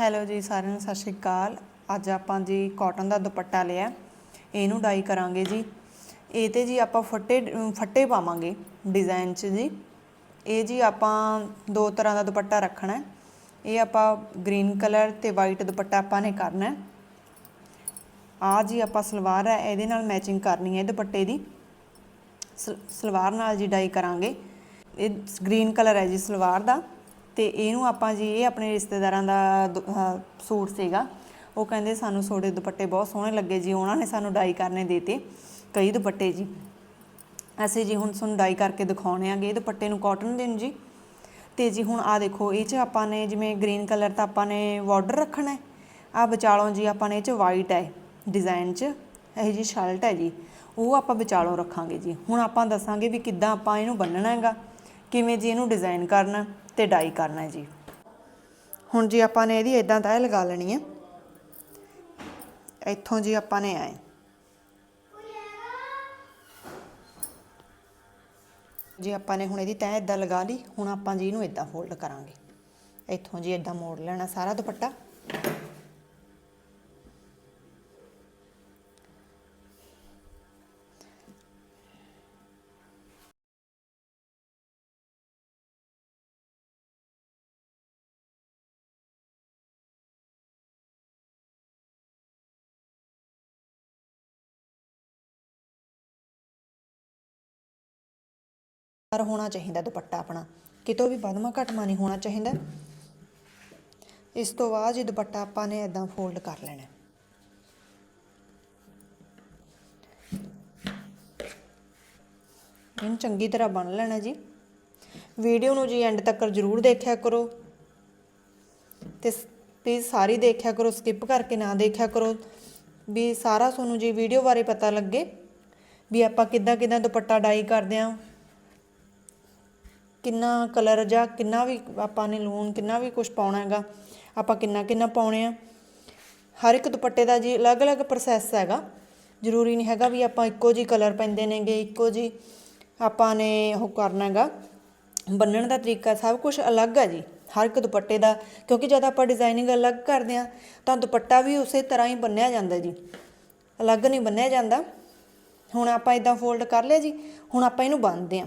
Hello ਜੀ, ਸਾਰਿਆਂ ਨੂੰ ਸਤਿ ਸ਼੍ਰੀ ਅਕਾਲ। ਅੱਜ ਆਪਾਂ ਜੀ ਕਾਟਨ ਦਾ ਦੁਪੱਟਾ ਲਿਆ। ਇਹਨੂੰ ਡਾਈ ਕਰਾਂਗੇ ਜੀ। ਇਹ ਤੇ ਜੀ ਆਪਾਂ ਫੱਟੇ ਫੱਟੇ ਪਾਵਾਂਗੇ ਡਿਜ਼ਾਈਨ 'ਚ ਜੀ। ਇਹ ਜੀ ਆਪਾਂ ਦੋ ਤਰ੍ਹਾਂ ਦਾ ਦੁਪੱਟਾ ਰੱਖਣਾ ਇਹ ਆਪਾਂ ਗ੍ਰੀਨ ਕਲਰ ਤੇ ਵਾਈਟ ਦੁਪੱਟਾ ਆਪਾਂ ਨੇ ਕਰਨਾ ਹੈ। ਆ ਜੀ ਆਪਾਂ ਸਲਵਾਰ ਹੈ, ਇਹਦੇ ਨਾਲ ਮੈਚਿੰਗ ਕਰਨੀ ਹੈ ਦੁਪੱਟੇ ਦੀ। ਸਲ- ਸਲਵਾਰ ਨਾਲ ਜੀ ਡਾਈ ਕਰਾਂਗੇ। ਇਹ ਗ੍ਰੀਨ ਕਲਰ ਹੈ ਜੀ ਸਲਵਾਰ ਦਾ। ਤੇ ਇਹਨੂੰ ਆਪਾਂ ਜੀ, ਇਹ ਆਪਣੇ ਰਿਸ਼ਤੇਦਾਰਾਂ ਦਾ ਦੁ- ਸੂਟ ਸੀਗਾ। ਉਹ ਕਹਿੰਦੇ ਸਾਨੂੰ ਤੁਹਾਡੇ ਦੁਪੱਟੇ ਬਹੁਤ ਸੋਹਣੇ ਲੱਗੇ ਜੀ, ਉਹਨਾਂ ਨੇ ਸਾਨੂੰ ਡਾਈ ਕਰਨੇ ਦੇਤੇ, ਕਈ ਦੁਪੱਟੇ ਜੀ। ਅਸੀਂ ਜੀ ਹੁਣ ਤੁਹਾਨੂੰ ਡਾਈ ਕਰਕੇ ਦਿਖਾਉਣੇ ਆਗੇ, ਇਹ ਦੁਪੱਟੇ ਨੂੰ ਕਾਟਨ ਦੇ ਨੂੰ ਜੀ। ਤੇ ਜੀ ਹੁਣ ਆ ਦੇਖੋ, ਇਹ 'ਚ ਆਪਾਂ ਨੇ ਜਿਵੇਂ ਗ੍ਰੀਨ ਕਲਰ ਤਾਂ ਆਪਾਂ ਨੇ ਬਾਰਡਰ ਰੱਖਣਾ ਹੈ ਆ ਵਿਚਾਲੋਂ ਜੀ ਆਪਾਂ ਨੇ ਇਹ 'ਚ ਵਾਈਟ ਹੈ ਡਿਜ਼ਾਈਨ 'ਚ। ਇਹ ਜੀ ਸ਼ਰਟ ਹੈ ਜੀ, ਉਹ ਆਪਾਂ ਵਿਚਾਲੋਂ ਰੱਖਾਂਗੇ ਜੀ। ਹੁਣ ਆਪਾਂ ਦੱਸਾਂਗੇ ਵੀ ਕਿੱਦਾਂ ਆਪਾਂ ਇਹਨੂੰ ਬੰਨਣਾ ਹੈਗਾ, ਕਿਵੇਂ ਜੀ ਇਹਨੂੰ ਡਿਜ਼ਾਈਨ ਕਰਨਾ। ਤੇ ਡਾਈ ਕਰਨਾ ਹੈ ਜੀ। ਹੁਣ ਜੀ ਆਪਾਂ ਨੇ ਇਹਦੀ ਇਦਾਂ ਤੈਅ ਲਗਾ ਲੈਣੀ ਹੈ। ਇੱਥੋਂ ਜੀ ਆਪਾਂ ਨੇ ਆਏ ਜੀ ਆਪਾਂ ਨੇ ਹੁਣ ਇਹਦੀ ਤੈਅ ਇਦਾਂ ਲਗਾ ਲਈ। ਹੁਣ ਆਪਾਂ ਜੀ ਇਹਨੂੰ ਇਦਾਂ ਫੋਲਡ ਕਰਾਂਗੇ। ਇੱਥੋਂ ਜੀ ਇਦਾਂ ਮੋੜ ਲੈਣਾ ਸਾਰਾ ਦੁਪੱਟਾ। ਪਰ ਹੋਣਾ ਚਾਹੀਦਾ ਦੁਪੱਟਾ ਆਪਣਾ। ਕਿਤੋਂ ਵੀ ਵਧਮਾ ਘਟਮਾ ਨਹੀਂ ਹੋਣਾ ਚਾਹੀਦਾ। ਇਸ ਤੋਂ ਬਾਅਦ ਜੀ ਦੁਪੱਟਾ ਆਪਾਂ ਨੇ ਇਦਾਂ ਫੋਲਡ ਕਰ ਲੈਣਾ ਇਹਨੂੰ ਚੰਗੀ ਤਰ੍ਹਾਂ ਬਣ ਲੈਣਾ ਜੀ। ਵੀਡੀਓ ਨੂੰ ਜੀ ਐਂਡ ਤੱਕ ਜ਼ਰੂਰ ਦੇਖਿਆ ਕਰੋ। ਤੇ ਪਲੀਜ਼ ਸਾਰੀ ਦੇਖਿਆ ਕਰੋ ਸਕਿਪ ਕਰਕੇ ਨਾ ਦੇਖਿਆ ਕਰੋ। ਵੀ ਸਾਰਾ ਤੁਹਾਨੂੰ ਜੀ ਵੀਡੀਓ ਬਾਰੇ ਪਤਾ ਲੱਗੇ, ਵੀ ਆਪਾਂ ਕਿੱਦਾਂ ਕਿੱਦਾਂ ਦੁਪੱਟਾ ਡਾਈ ਕਰਦੇ ਆਂ ਕਿੰਨਾ ਕਲਰ ਜਾਂ ਕਿੰਨਾ ਵੀ ਆਪਾਂ ਨੇ ਲੂਣ, ਕਿੰਨਾ ਵੀ ਕੁਝ ਪਾਉਣਾ ਹੈਗਾ, ਆਪਾਂ ਕਿੰਨਾ ਕਿੰਨਾ ਪਾਉਣੇ ਆ। ਹਰ ਇੱਕ ਦੁਪੱਟੇ ਦਾ ਜੀ ਅਲੱਗ-ਅਲੱਗ ਪ੍ਰੋਸੈਸ ਹੈਗਾ। ਜ਼ਰੂਰੀ ਨਹੀਂ ਹੈਗਾ ਵੀ ਆਪਾਂ ਇੱਕੋ ਜੀ ਕਲਰ ਪੈਂਦੇ ਨੇਗੇ, ਇੱਕੋ ਜੀ ਆਪਾਂ ਨੇ ਉਹ ਕਰਨਾ ਹੈਗਾ। ਬੰਨਣ ਦਾ ਤਰੀਕਾ ਸਭ ਕੁਝ ਅਲੱਗ ਹੈ ਜੀ, ਹਰ ਇੱਕ ਦੁਪੱਟੇ ਦਾ। ਕਿਉਂਕਿ ਜਦ ਆਪਾਂ ਡਿਜ਼ਾਈਨਿੰਗ ਅਲੱਗ ਕਰਦੇ ਆ ਤਾਂ ਦੁਪੱਟਾ ਵੀ ਉਸੇ ਤਰ੍ਹਾਂ ਹੀ ਬੰਨਿਆ ਜਾਂਦਾ ਜੀ। ਅਲੱਗ ਨਹੀਂ ਬੰਨਿਆ ਜਾਂਦਾ। ਹੁਣ ਆਪਾਂ ਇਦਾਂ ਫੋਲਡ ਕਰ ਲਿਆ ਜੀ, ਹੁਣ ਆਪਾਂ ਇਹਨੂੰ ਬੰਨਦੇ ਆ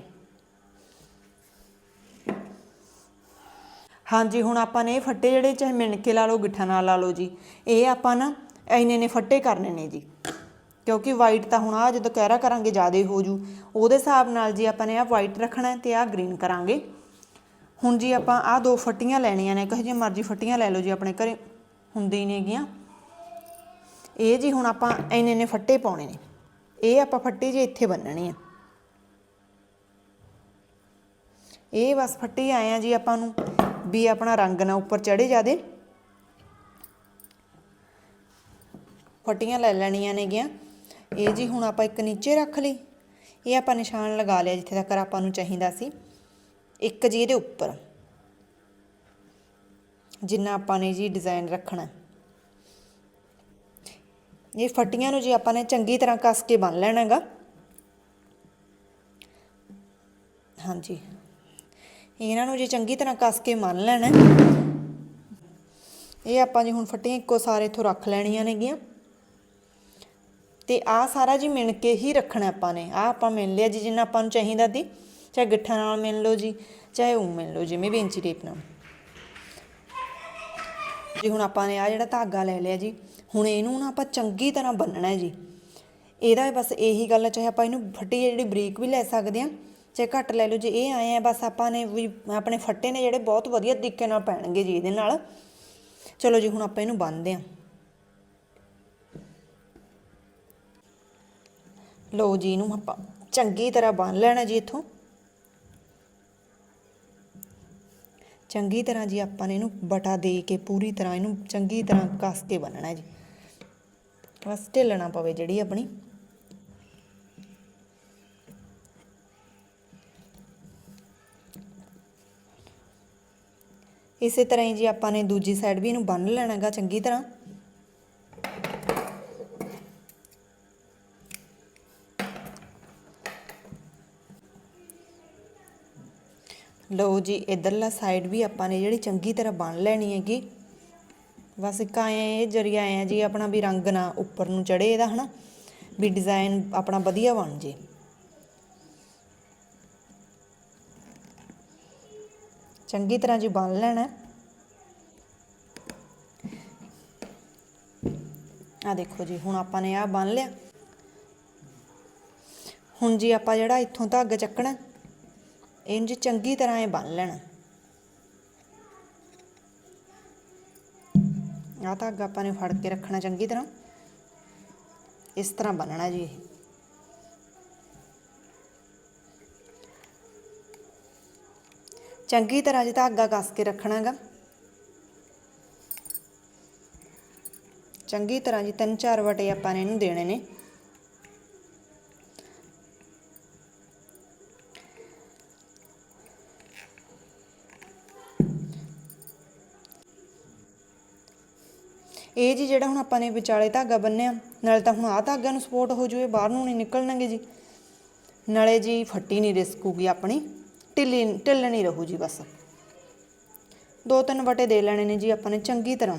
ਹਾਂਜੀ, ਹੁਣ ਆਪਾਂ ਨੇ ਇਹ ਫੱਟੇ ਜਿਹੜੇ, ਚਾਹੇ ਮਿਣ ਕੇ ਲਾ ਲਓ, ਗਿੱਠਾ ਨਾਲ ਲਾ ਲਓ ਜੀ, ਇਹ ਆਪਾਂ ਨਾ ਐਨੇ ਨੇ ਫੱਟੇ ਕਰਨੇ ਨੇ ਜੀ। ਕਿਉਂਕਿ ਵਾਈਟ ਤਾਂ ਹੁਣ ਆ ਜਦੋਂ ਕਹਿਰਾ ਕਰਾਂਗੇ, ਜ਼ਿਆਦਾ ਹੋ ਜੂ। ਉਹਦੇ ਹਿਸਾਬ ਨਾਲ ਜੀ ਆਪਾਂ ਨੇ ਆ ਵਾਈਟ ਰੱਖਣਾ ਹੈ ਤੇ ਆ ਗ੍ਰੀਨ ਕਰਾਂਗੇ। ਹੁਣ ਜੀ ਆਪਾਂ ਆ ਦੋ ਫੱਟੀਆਂ ਲੈਣੀਆਂ ਨੇ, ਕਹੇ ਜੇ ਮਰਜ਼ੀ ਫੱਟੀਆਂ ਲੈ ਲਓ ਜੀ, ਆਪਣੇ ਘਰੇ ਹੁੰਦੀ ਨਹੀਂ ਹੈਗੀਆਂ ਇਹ ਜੀ ਹੁਣ ਆਪਾਂ ਐਨੇ ਨੇ ਫੱਟੇ ਪਾਉਣੇ ਨੇ। ਇਹ ਆਪਾਂ ਫੱਟੇ ਜੇ ਇੱਥੇ ਬੰਨਣੀ ਆ। ਇਹ ਬਸ ਫੱਟੀ ਆਏ ਆ ਜੀ ਆਪਾਂ ਨੂੰ। ਵੀ ਆਪਣਾ ਰੰਗ ਨਾ ਉੱਪਰ ਚੜੇ ਜਾਦੇ ਫਟੀਆਂ ਲੈ ਲੈਣੀਆਂ ਨੇਗੀਆਂ। ਇਹ ਜੀ ਹੁਣ ਆਪਾਂ ਇੱਕ ਨੀਚੇ ਰੱਖ ਲਈ। ਇਹ ਆਪਾਂ ਨਿਸ਼ਾਨ ਲਗਾ ਲਿਆ ਜਿੱਥੇ ਤੱਕ ਆਪਾਂ ਨੂੰ ਚਾਹੀਦਾ ਸੀ। ਇੱਕ ਜੀ ਇਹਦੇ ਉੱਪਰ। ਜਿੰਨਾ ਆਪਾਂ ਨੇ ਜੀ ਡਿਜ਼ਾਈਨ ਰੱਖਣਾ। ਇਹ ਫੱਟੀਆਂ ਨੂੰ ਜੀ ਆਪਾਂ ਨੇ ਚੰਗੀ ਤਰ੍ਹਾਂ ਕੱਸ ਕੇ ਬੰਨ ਲੈਣਾ ਹੈਗਾ ਹਾਂਜੀ। ਇਹਨਾਂ ਨੂੰ ਜੇ ਚੰਗੀ ਤਰ੍ਹਾਂ ਕੱਸ ਕੇ ਮੰਨ ਲੈਣਾ, ਇਹ ਆਪਾਂ ਜੀ ਹੁਣ ਫੱਟੀਆਂ ਇੱਕੋ ਸਾਰੇ ਇਥੋਂ ਰੱਖ ਲੈਣੀਆਂ ਨੇਗੀਆਂ। ਤੇ ਆ ਸਾਰਾ ਜੀ ਮਿਣ ਕੇ ਹੀ ਰੱਖਣਾ ਆਪਾਂ ਨੇ। ਆ ਆਪਾਂ ਮਿਣ ਲਿਆ ਜੀ, ਜਿੰਨਾ ਆਪਾਂ ਨੂੰ ਚਾਹੀਦਾ ਦੀ ਚਾਹੇ ਗਿੱਠਾ ਨਾਲ ਮਿਣ ਲਓ ਜੀ, ਚਾਹੇ ਉਹ ਮਿਣ ਲਓ ਜਿਵੇਂ ਵੀ ਟੇਪ ਨਾਲ। ਜੀ ਹੁਣ ਆਪਾਂ ਨੇ ਆ ਜਿਹੜਾ ਧਾਗਾ ਲੈ ਲਿਆ ਜੀ, ਹੁਣ ਇਹਨੂੰ ਨਾ ਆਪਾਂ ਚੰਗੀ ਤਰ੍ਹਾਂ ਬੰਨਣਾ ਹੈ ਜੀ। ਇਹਦਾ ਬਸ ਇਹੀ ਗੱਲ ਹੈ ਚਾਹੇ ਆਪਾਂ ਇਹਨੂੰ ਫੱਟੀ ਜਿਹੜੀ ਬਰੀਕ ਵੀ ਲੈ ਸਕਦੇ ਆ ਚਾਹੇ ਘੱਟ ਲੈ ਲਓ, ਜੇ ਇਹ ਆਏ ਆ, ਬਸ ਆਪਾਂ ਨੇ ਵੀ ਆਪਣੇ ਫੱਟੇ ਨੇ ਜਿਹੜੇ ਬਹੁਤ ਵਧੀਆ ਤਰੀਕੇ ਨਾਲ ਪੈਣਗੇ ਜੀ ਇਹਦੇ ਨਾਲ। ਚਲੋ ਜੀ, ਹੁਣ ਆਪਾਂ ਇਹਨੂੰ ਬੰਨਦੇ ਆ ਲਓ ਜੀ, ਇਹਨੂੰ ਆਪਾਂ ਚੰਗੀ ਤਰ੍ਹਾਂ ਬੰਨ ਲੈਣਾ ਜੀ ਇੱਥੋਂ। ਚੰਗੀ ਤਰ੍ਹਾਂ ਜੀ ਆਪਾਂ ਨੇ ਇਹਨੂੰ ਬਟਾ ਦੇ ਕੇ ਪੂਰੀ ਤਰ੍ਹਾਂ ਇਹਨੂੰ ਚੰਗੀ ਤਰ੍ਹਾਂ ਕੱਸ ਕੇ ਬੰਨਣਾ ਜੀ। ਬਸ ਢਿੱਲਣਾ ਪਵੇ ਜਿਹੜੀ ਆਪਣੀ। ਇਸੇ ਤਰ੍ਹਾਂ ਹੀ ਜੀ ਆਪਾਂ ਨੇ ਦੂਜੀ ਸਾਈਡ ਵੀ ਇਹਨੂੰ ਬੰਨ ਲੈਣਾਗਾ, ਚੰਗੀ ਤਰ੍ਹਾਂ। ਲਓ ਜੀ, ਇਧਰਲਾ ਸਾਈਡ ਵੀ ਆਪਾਂ ਨੇ ਜਿਹੜੀ ਚੰਗੀ ਤਰ੍ਹਾਂ ਬੰਨ ਲੈਣੀ ਹੈਗੀ। ਬਸ ਇੱਕ ਆਏ ਇਹ ਜਰੀਆ ਆਏ ਆ ਜੀ ਆਪਣਾ ਵੀ ਰੰਗ ਨਾ ਉੱਪਰ ਨੂੰ ਚੜੇ ਇਹਦਾ, ਹਨਾ? ਵੀ ਡਿਜ਼ਾਈਨ ਆਪਣਾ ਵਧੀਆ ਬਣ ਜੇ। ਚੰਗੀ ਤਰ੍ਹਾਂ ਜੀ ਬੰਨ ਲੈਣਾ। ਆ ਦੇਖੋ ਜੀ, ਹੁਣ ਆਪਾਂ ਨੇ ਆ ਬੰਨ ਲਿਆ। ਹੁਣ ਜੀ ਆਪਾਂ ਜਿਹੜਾ ਇੱਥੋਂ ਧਾਗਾ ਚੱਕਣਾ ਇਹਨੂੰ ਜੀ ਚੰਗੀ ਤਰ੍ਹਾਂ ਇਹ ਬੰਨ ਲੈਣਾ। ਆ ਧਾਗਾ ਆਪਾਂ ਨੇ ਫੜ ਕੇ ਰੱਖਣਾ ਚੰਗੀ ਤਰ੍ਹਾਂ। ਇਸ ਤਰ੍ਹਾਂ ਬੰਨਣਾ ਜੀ ਇਹ। ਚੰਗੀ ਤਰ੍ਹਾਂ ਜੀ ਧਾਗਾ ਕੱਸ ਕੇ ਰੱਖਣਾਗਾ। ਚੰਗੀ ਤਰ੍ਹਾਂ ਜੀ ਤਿੰਨ ਚਾਰ ਵਟੇ ਆਪਾਂ ਨੇ ਇਹਨੂੰ ਦੇਣੇ ਨੇ। ਇਹ ਜੀ ਜਿਹੜਾ ਹੁਣ ਆਪਾਂ ਨੇ ਵਿਚਾਲੇ ਧਾਗਾ ਬੰਨਿਆ, ਨਾਲੇ ਤਾਂ ਹੁਣ ਆਹ ਧਾਗਾ ਨੂੰ ਸਪੋਰਟ ਹੋ ਜੂਏ, ਬਾਹਰ ਨੂੰ ਨਹੀਂ ਨਿਕਲਣਗੇ ਜੀ। ਨਾਲੇ ਜੀ ਫੱਟੀ ਨਹੀਂ ਰਿਸਕੂਗੀ ਆਪਣੀ। ਢਿੱਲੀ ਢਿੱਲ ਨਹੀਂ ਰਹੂ ਜੀ ਬਸ। ਦੋ ਤਿੰਨ ਵਟੇ ਦੇ ਲੈਣੇ ਨੇ ਜੀ ਆਪਾਂ ਨੇ, ਚੰਗੀ ਤਰ੍ਹਾਂ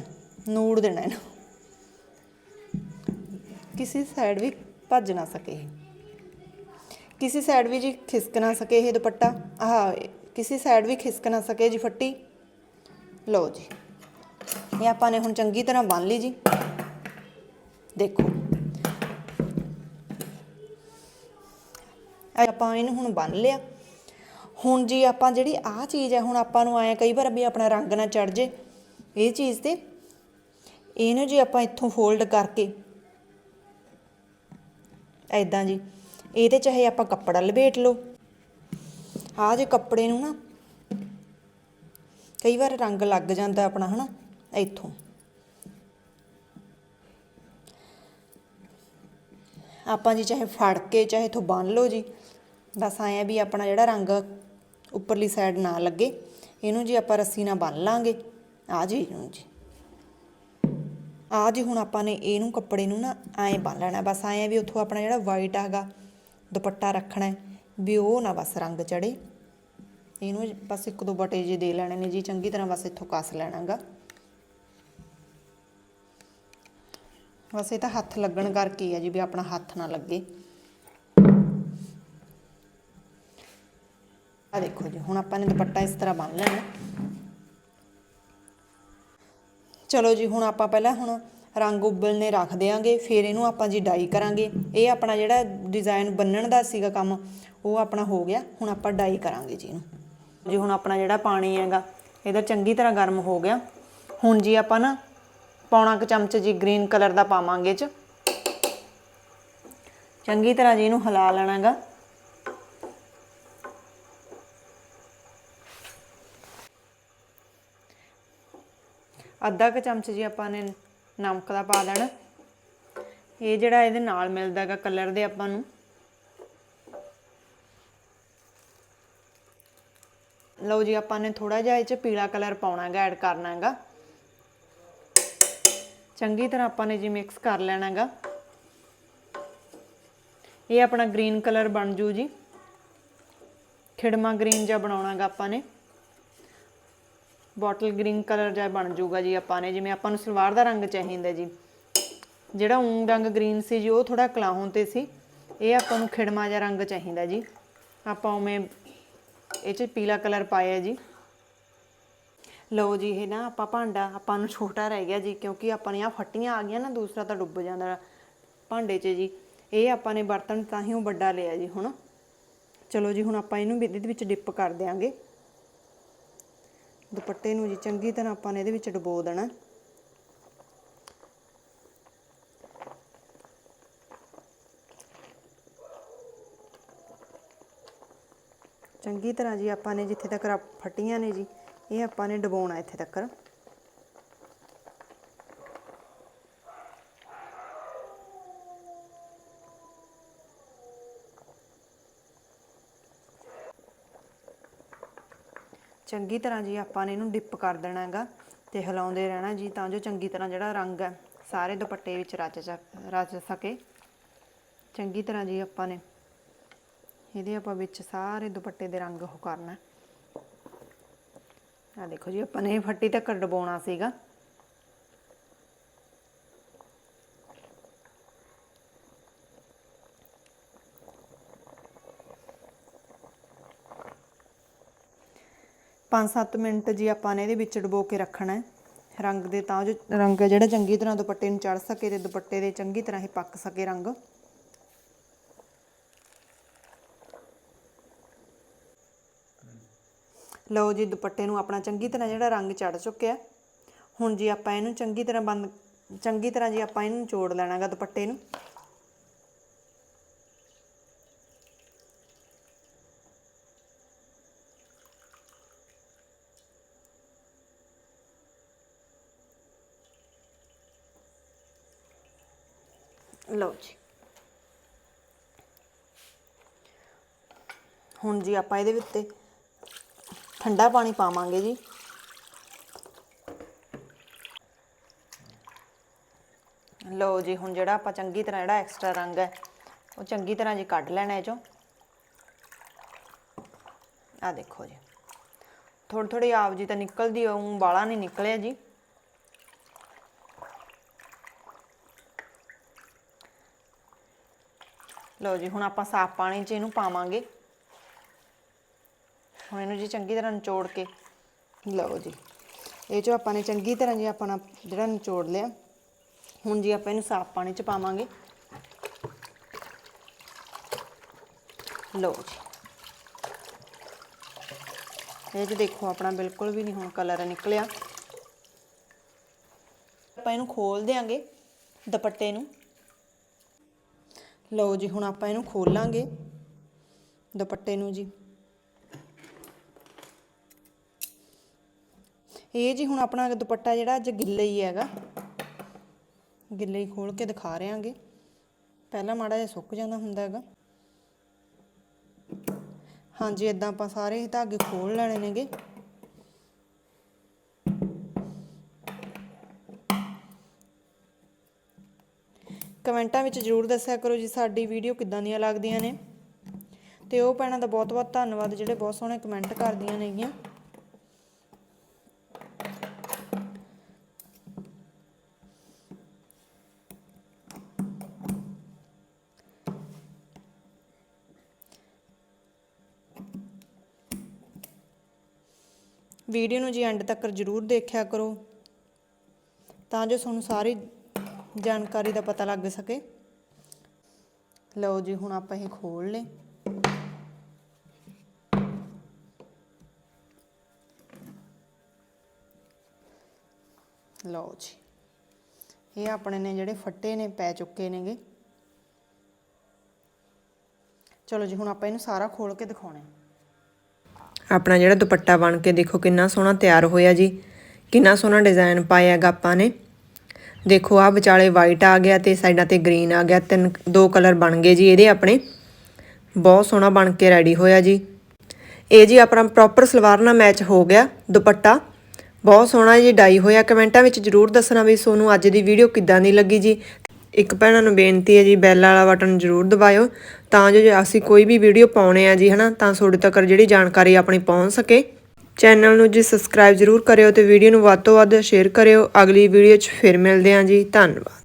ਨੂੜ ਦੇਣਾ ਇਹਨੂੰ। ਕਿਸੇ ਸਾਈਡ ਵੀ ਭੱਜ ਨਾ ਸਕੇ ਕਿਸੇ ਸਾਈਡ ਵੀ ਜੀ ਖਿਸਕ ਨਾ ਸਕੇ ਇਹ ਦੁਪੱਟਾ। ਆਹ, ਕਿਸੇ ਸਾਈਡ ਵੀ ਖਿਸਕ ਨਾ ਸਕੇ ਜੀ ਫੱਟੀ। ਲਓ ਜੀ, ਇਹ ਆਪਾਂ ਨੇ ਹੁਣ ਚੰਗੀ ਤਰ੍ਹਾਂ ਬੰਨ ਲਈ ਜੀ। ਦੇਖੋ। ਆਪਾਂ ਇਹਨੂੰ ਹੁਣ ਬੰਨ ਲਿਆ। ਹੁਣ ਜੀ ਆਪਾਂ ਜਿਹੜੀ ਆਹ ਚੀਜ਼ ਹੈ, ਹੁਣ ਆਪਾਂ ਨੂੰ ਆਇਆ ਕਈ ਵਾਰ ਵੀ ਆਪਣਾ ਰੰਗ ਨਾ ਚੜ ਜੇ, ਇਹ ਚੀਜ਼ ਤੇ ਇਹਨੂੰ ਜੀ ਆਪਾਂ ਇੱਥੋਂ ਫੋਲਡ ਕਰਕੇ ਐਦਾਂ ਜੀ ਇਹਦੇ ਚਾਹੇ ਆਪਾਂ ਕੱਪੜਾ ਲਪੇਟ ਲਓ, ਆਹ ਜੇ ਕੱਪੜੇ ਨੂੰ ਨਾ ਕਈ ਵਾਰ ਰੰਗ ਲੱਗ ਜਾਂਦਾ ਆਪਣਾ, ਹਨਾ, ਇੱਥੋਂ। ਆਪਾਂ ਜੀ ਚਾਹੇ ਫੜ ਕੇ, ਚਾਹੇ ਇਥੋਂ ਬੰਨ ਲਓ ਜੀ, ਬਸ ਆਇਆ ਵੀ ਆਪਣਾ ਜਿਹੜਾ ਰੰਗ ਉੱਪਰਲੀ ਸਾਈਡ ਨਾ ਲੱਗੇ। ਇਹਨੂੰ ਜੀ ਆਪਾਂ ਰੱਸੀ ਨਾਲ ਬੰਨ ਲਾਂਗੇ। ਆ ਜੀ ਇਹਨੂੰ ਜੀ। ਆ ਜੀ ਹੁਣ ਆਪਾਂ ਨੇ ਇਹਨੂੰ ਕੱਪੜੇ ਨੂੰ ਨਾ ਐਂ ਬੰਨ ਲੈਣਾ। ਬਸ ਐਂ ਵੀ ਉੱਥੋਂ ਆਪਣਾ ਜਿਹੜਾ ਵਾਈਟ ਹੈਗਾ, ਦੁਪੱਟਾ ਰੱਖਣਾ ਵੀ ਉਹ ਨਾ ਬਸ ਰੰਗ ਚੜੇ ਇਹਨੂੰ ਬਸ ਇੱਕ ਦੋ ਬਟੇ ਜੇ ਦੇ ਲੈਣੇ ਨੇ ਜੀ। ਚੰਗੀ ਤਰ੍ਹਾਂ ਬਸ ਇੱਥੋਂ ਕੱਸ ਲੈਣਾਗਾ। ਬਸ ਇਹ ਤਾਂ ਹੱਥ ਲੱਗਣ ਕਰਕੇ ਹੀ ਆ ਜੀ ਵੀ ਆਪਣਾ ਹੱਥ ਨਾ ਲੱਗੇ। ਆ ਦੇਖੋ ਜੀ, ਹੁਣ ਆਪਾਂ ਨੇ ਦੁਪੱਟਾ ਇਸ ਤਰ੍ਹਾਂ ਬੰਨ ਲੈਣਾ। ਚਲੋ ਜੀ, ਹੁਣ ਆਪਾਂ ਪਹਿਲਾਂ ਹੁਣ ਰੰਗ ਉਬਲਨੇ ਰੱਖ ਦਿਆਂਗੇ, ਫਿਰ ਇਹਨੂੰ ਆਪਾਂ ਜੀ ਡਾਈ ਕਰਾਂਗੇ। ਇਹ ਆਪਣਾ ਜਿਹੜਾ ਡਿਜ਼ਾਈਨ ਬੰਨਣ ਦਾ ਸੀਗਾ ਕੰਮ, ਉਹ ਆਪਣਾ ਹੋ ਗਿਆ। ਹੁਣ ਆਪਾਂ ਡਾਈ ਕਰਾਂਗੇ ਜੀ ਇਹਨੂੰ। ਜੀ, ਹੁਣ ਆਪਣਾ ਜਿਹੜਾ ਪਾਣੀ ਹੈਗਾ, ਇਹਦਾ ਚੰਗੀ ਤਰ੍ਹਾਂ ਗਰਮ ਹੋ ਗਿਆ। ਹੁਣ ਜੀ ਆਪਾਂ ਨਾ ਪੌਣਾ ਕੁ ਚਮਚ ਜੀ ਗ੍ਰੀਨ ਕਲਰ ਦਾ ਪਾਵਾਂਗੇ ਚ। ਚੰਗੀ ਤਰ੍ਹਾਂ ਜੀ ਇਹਨੂੰ ਹਿਲਾ ਲੈਣਾਗਾ। ਅੱਧਾ ਕੁ ਚਮਚ ਜੀ ਆਪਾਂ ਨੇ ਨਮਕ ਦਾ ਪਾ ਦੇਣਾ। ਇਹ ਜਿਹੜਾ ਇਹਦੇ ਨਾਲ ਮਿਲਦਾ ਹੈਗਾ ਕਲਰ ਦੇ ਆਪਾਂ ਨੂੰ। ਲਓ ਜੀ, ਆਪਾਂ ਨੇ ਥੋੜਾ ਜਿਹਾ ਇਹ ਚ ਪੀਲਾ ਕਲਰ ਪਾਉਣਾ ਹੈਗਾ, ਐਡ ਕਰਨਾ ਹੈਗਾ। ਚੰਗੀ ਤਰ੍ਹਾਂ ਆਪਾਂ ਨੇ ਜੀ ਮਿਕਸ ਕਰ ਲੈਣਾ ਹੈਗਾ। ਇਹ ਆਪਣਾ ਗ੍ਰੀਨ ਕਲਰ ਬਣ ਜੂ ਜੀ। ਖਿੜਮਾ ਗ੍ਰੀਨ ਜਿਹਾ ਬਣਾਉਣਾ ਹੈਗਾ ਆਪਾਂ ਨੇ। ਬੋਟਲ ਗ੍ਰੀਨ ਕਲਰ ਜਿਹਾ ਬਣ ਜਾਊਗਾ ਜੀ ਆਪਾਂ ਨੇ, ਜਿਵੇਂ ਆਪਾਂ ਨੂੰ ਸਲਵਾਰ ਦਾ ਰੰਗ ਚਾਹੀਦਾ ਜੀ। ਜਿਹੜਾ ਊਂ ਰੰਗ ਗ੍ਰੀਨ ਸੀ ਜੀ, ਉਹ ਥੋੜਾ ਕਲਾਹੋਂ ਤੇ ਸੀ। ਇਹ ਆਪਾਂ ਨੂੰ ਖਿੜਮਾ ਜਿਹਾ ਰੰਗ ਚਾਹੀਦਾ ਜੀ। ਆਪਾਂ ਉਵੇਂ ਇਹ ਚ ਪੀਲਾ ਕਲਰ ਪਾਇਆ ਜੀ। ਲਓ ਜੀ, ਇਹ ਨਾ ਆਪਾਂ ਭਾਂਡਾ ਆਪਾਂ ਨੂੰ ਛੋਟਾ ਰਹਿ ਗਿਆ ਜੀ, ਕਿਉਂਕਿ ਆਪਾਂ ਨੇ ਆ ਫੱਟੀਆਂ ਆ ਗਈਆਂ ਨਾ, ਦੂਸਰਾ ਤਾਂ ਡੁੱਬ ਜਾਂਦਾ ਭਾਂਡੇ 'ਚ ਜੀ। ਇਹ ਆਪਾਂ ਨੇ ਬਰਤਨ ਤਾਂ ਹੀ ਉਹ ਵੱਡਾ ਲਿਆ ਜੀ ਹੁਣ। ਚਲੋ ਜੀ, ਹੁਣ ਆਪਾਂ ਇਹਨੂੰ ਵੀ ਇਹਦੇ ਵਿੱਚ ਡਿਪ ਕਰ ਦਿਆਂਗੇ। ਦੁਪੱਟੇ ਨੂੰ ਜੀ ਚੰਗੀ ਤਰ੍ਹਾਂ ਆਪਾਂ ਨੇ ਇਹਦੇ ਵਿੱਚ ਡੁਬੋ ਦੇਣਾ। ਚੰਗੀ ਤਰ੍ਹਾਂ ਜੀ ਆਪਾਂ ਨੇ ਜਿੱਥੇ ਤੱਕ ਰ- ਫੱਟੀਆਂ ਨੇ ਜੀ, ਇਹ ਆਪਾਂ ਨੇ ਡੁਬੋਣਾ ਇੱਥੇ ਤੱਕ। ਚੰਗੀ ਤਰ੍ਹਾਂ ਜੀ ਆਪਾਂ ਨੇ ਇਹਨੂੰ ਡਿਪ ਕਰ ਦੇਣਾ ਹੈਗਾ ਤੇ ਹਿਲਾਉਂਦੇ ਰਹਿਣਾ ਜੀ, ਤਾਂ ਜੋ ਚੰਗੀ ਤਰ੍ਹਾਂ ਜਿਹੜਾ ਰੰਗ ਹੈ, ਸਾਰੇ ਦੁਪੱਟੇ ਵਿੱਚ ਰਚ ਰਚ ਸਕੇ। ਚੰਗੀ ਤਰ੍ਹਾਂ ਜੀ ਆਪਾਂ ਨੇ ਇਹਦੇ ਆਪਾਂ ਵਿੱਚ ਸਾਰੇ ਦੁਪੱਟੇ ਦੇ ਰੰਗ ਉਹ ਕਰਨਾ। ਆ ਦੇਖੋ ਜੀ, ਆਪਾਂ ਨੇ ਇਹ ਫੱਟੀ ਤੱਕ ਡਬੋਣਾ ਸੀਗਾ। 5-7 ਮਿੰਟ ਜੀ ਆਪਾਂ ਨੇ ਇਹਦੇ ਵਿੱਚ ਡਬੋ ਕੇ ਰੱਖਣਾ ਹੈ। ਰੰਗ ਦੇ ਤਾਂ ਜੋ ਰੰਗ ਜਿਹੜਾ ਚੰਗੀ ਤਰ੍ਹਾਂ ਦੁਪੱਟੇ ਨੂੰ ਚੜ ਸਕੇ ਤੇ ਦੁਪੱਟੇ ਦੇ ਚੰਗੀ ਤਰ੍ਹਾਂ ਹੀ ਪੱਕ ਸਕੇ ਰੰਗ। ਲਓ ਜੀ, ਦੁਪੱਟੇ ਨੂੰ ਆਪਣਾ ਚੰਗੀ ਤਰ੍ਹਾਂ ਜਿਹੜਾ ਰੰਗ ਚੜ ਚੁੱਕਿਆ ਹੁਣ ਜੀ ਆਪਾਂ ਇਹਨੂੰ ਚੰਗੀ ਤਰ੍ਹਾਂ ਬੰਦ, ਚੰਗੀ ਤਰ੍ਹਾਂ ਜੀ ਆਪਾਂ ਇਹਨੂੰ ਨਿਚੋੜ ਲੈਣਾਗਾ ਦੁਪੱਟੇ ਨੂੰ। ਲਓ ਜੀ। ਹੁਣ ਜੀ ਆਪਾਂ ਇਹਦੇ ਵਿੱਚ ਠੰਡਾ ਪਾਣੀ ਪਾਵਾਂਗੇ ਜੀ। ਲਓ ਜੀ, ਹੁਣ ਜਿਹੜਾ ਆਪਾਂ ਚੰਗੀ ਤਰ੍ਹਾਂ ਜਿਹੜਾ ਐਕਸਟਰਾ ਰੰਗ ਹੈ, ਉਹ ਚੰਗੀ ਤਰ੍ਹਾਂ ਜੀ ਕੱਢ ਲੈਣਾ ਇਹ ਚੋਂ। ਆ ਦੇਖੋ ਜੀ। ਥੋੜੀ ਥੋੜੀ ਆਪ ਜੀ ਤਾਂ ਨਿਕਲਦੀ ਉਹ ਬਾਲਾ ਨਹੀਂ ਨਿਕਲਿਆ ਜੀ। ਲਓ ਜੀ, ਹੁਣ ਆਪਾਂ ਸਾਫ਼ ਪਾਣੀ 'ਚ ਇਹਨੂੰ ਪਾਵਾਂਗੇ। ਹੁਣ ਇਹਨੂੰ ਜੀ ਚੰਗੀ ਤਰ੍ਹਾਂ ਨਿਚੋੜ ਕੇ, ਲਓ ਜੀ। ਇਹ 'ਚੋਂ ਆਪਾਂ ਨੇ ਚੰਗੀ ਤਰ੍ਹਾਂ ਜੀ ਆਪਣਾ ਜਿਹੜਾ ਨਿਚੋੜ ਲਿਆ, ਹੁਣ ਜੀ ਆਪਾਂ ਇਹਨੂੰ ਸਾਫ਼ ਪਾਣੀ 'ਚ ਪਾਵਾਂਗੇ। ਲਓ ਜੀ। ਇਹ ਜੀ ਦੇਖੋ, ਆਪਣਾ ਬਿਲਕੁਲ ਵੀ ਨਹੀਂ ਹੁਣ ਕਲਰ ਨਿਕਲਿਆ। ਆਪਾਂ ਇਹਨੂੰ ਖੋਲ ਦਿਆਂਗੇ, ਦੁਪੱਟੇ ਨੂੰ। ਲਓ ਜੀ, ਹੁਣ ਆਪਾਂ ਇਹਨੂੰ ਖੋਲਾਂਗੇ ਦੁਪੱਟੇ ਨੂੰ ਜੀ। ਇਹ ਜੀ ਹੁਣ ਆਪਣਾ ਦੁਪੱਟਾ ਜਿਹੜਾ ਅੱਜ ਗਿੱਲੇ ਹੀ ਹੈਗਾ। ਗਿੱਲੇ ਹੀ ਖੋਲ ਕੇ ਦਿਖਾ ਰਿਆਂਗੇ ਪਹਿਲਾਂ ਮਾੜਾ ਜਿਹਾ ਸੁੱਕ ਜਾਂਦਾ ਹੁੰਦਾ ਹੈਗਾ। ਹਾਂਜੀ ਇਦਾਂ ਆਪਾਂ ਸਾਰੇ ਹੀ ਧਾਗੇ ਖੋਲ ਲੈਣੇ ਨੇਗੇ। ਕਮੈਂਟਾਂ ਵਿੱਚ ਜਰੂਰ ਦੱਸਿਆ ਕਰੋ ਜੀ ਸਾਡੀ ਵੀਡੀਓ ਕਿੱਦਾਂ ਦੀਆਂ ਲੱਗਦੀਆਂ ਨੇ। ਤੇ ਉਹ ਭੈਣਾਂ ਦਾ ਬਹੁਤ ਬਹੁਤ ਧੰਨਵਾਦ ਜਿਹੜੇ ਬਹੁਤ ਸੋਹਣੇ ਕਮੈਂਟ ਕਰਦੀਆਂ ਨੇਗੀਆਂ। ਵੀਡੀਓ ਨੂੰ ਜੀ ਐਂਡ ਤੱਕ ਜਰੂਰ ਦੇਖਿਆ ਕਰੋ। ਤਾਂ ਜੋ ਤੁਹਾਨੂੰ ਸਾਰੀ ਜਾਣਕਾਰੀ ਦਾ ਪਤਾ ਲੱਗ ਸਕੇ। ਲਓ ਜੀ, ਹੁਣ ਆਪਾਂ ਇਹ ਖੋਲ ਲੇ ਲਓ ਜੀ, ਇਹ ਆਪਣੇ ਨੇ ਜਿਹੜੇ ਫੱਟੇ ਨੇ, ਪੈ ਚੁੱਕੇ ਨੇਗੇ। ਚਲੋ ਜੀ, ਹੁਣ ਆਪਾਂ ਇਹਨੂੰ ਸਾਰਾ ਖੋਲ ਕੇ ਦਿਖਾਉਣੇ ਆਪਣਾ ਜਿਹੜਾ ਦੁਪੱਟਾ ਬਣ ਕੇ ਦੇਖੋ, ਕਿੰਨਾ ਸੋਹਣਾ ਤਿਆਰ ਹੋਇਆ ਜੀ। ਕਿੰਨਾ ਸੋਹਣਾ ਡਿਜ਼ਾਈਨ ਪਾਇਆਗਾ ਆਪਾਂ ਨੇ। ਦੇਖੋ ਆ ਵਿਚਾਲੇ ਵਾਈਟ ਆ ਗਿਆ ਤੇ ਸਾਈਡਾਂ ਤੇ ਗ੍ਰੀਨ ਆ ਗਿਆ, ਤਿੰਨ, ਦੋ ਕਲਰ ਬਣ ਗਏ ਜੀ ਇਹਦੇ ਆਪਣੇ। ਬਹੁਤ ਸੋਹਣਾ ਬਣ ਕੇ ਰੈਡੀ ਹੋਇਆ ਜੀ। ਇਹ ਜੀ ਆਪਣਾ ਪ੍ਰੋਪਰ ਸਲਵਾਰ ਨਾਲ ਮੈਚ ਹੋ ਗਿਆ, ਦੁਪੱਟਾ। ਬਹੁਤ ਸੋਹਣਾ ਜੀ, ਡਾਈ ਹੋਇਆ। ਕਮੈਂਟਾਂ ਵਿੱਚ ਜਰੂਰ ਦੱਸਣਾ ਵੀ ਤੁਹਾਨੂੰ ਅੱਜ ਦੀ ਵੀਡੀਓ ਕਿੱਦਾਂ ਦੀ ਲੱਗੀ ਜੀ। ਇੱਕ ਭੈਣਾਂ ਨੂੰ ਬੇਨਤੀ ਹੈ ਜੀ ਬੈਲ ਵਾਲਾ ਬਟਨ ਜਰੂਰ ਦਬਾਇਓ। ਤਾਂ ਜੋ ਜੇ ਅਸੀਂ ਕੋਈ ਵੀ ਵੀਡੀਓ ਪਾਉਣੇ ਆ ਜੀ, ਹਨਾ, ਤਾਂ ਤੁਹਾਡੇ ਤੱਕ ਜਿਹੜੀ ਜਾਣਕਾਰੀ ਆਪਣੀ ਪਹੁੰਚ ਸਕੇ। ਚੈਨਲ ਨੂੰ ਜੀ ਸਬਸਕ੍ਰਾਈਬ ਜਰੂਰ ਕਰਿਓ ਤੇ ਵੀਡੀਓ ਨੂੰ ਵੱਧ ਤੋਂ ਵੱਧ ਸ਼ੇਅਰ ਕਰਿਓ। ਅਗਲੀ ਵੀਡੀਓ 'ਚ ਫਿਰ ਮਿਲਦੇ ਹਾਂ ਜੀ। ਧੰਨਵਾਦ।